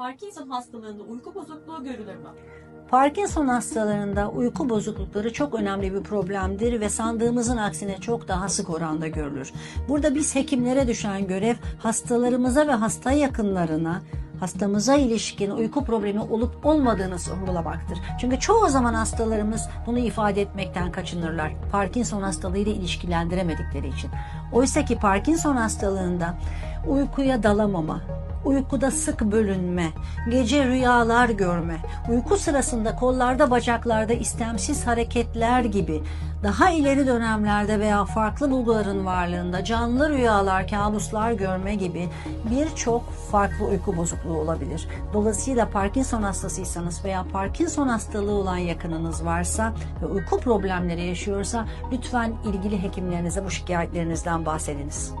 Parkinson hastalığında uyku bozukluğu görülür mü? Parkinson hastalarında uyku bozuklukları çok önemli bir problemdir ve sandığımızın aksine çok daha sık oranda görülür. Burada biz hekimlere düşen görev hastalarımıza ve hasta yakınlarına hastamıza ilişkin uyku problemi olup olmadığını sorgulamaktır. Çünkü çoğu zaman hastalarımız bunu ifade etmekten kaçınırlar. Parkinson hastalığıyla ilişkilendiremedikleri için. Oysa ki Parkinson hastalığında uykuya dalamama, uykuda sık bölünme, gece rüyalar görme, uyku sırasında kollarda bacaklarda istemsiz hareketler gibi daha ileri dönemlerde veya farklı bulguların varlığında canlı rüyalar, kabuslar görme gibi birçok farklı uyku bozukluğu olabilir. Dolayısıyla Parkinson hastasıysanız veya Parkinson hastalığı olan yakınınız varsa ve uyku problemleri yaşıyorsa lütfen ilgili hekimlerinize bu şikayetlerinizden bahsediniz.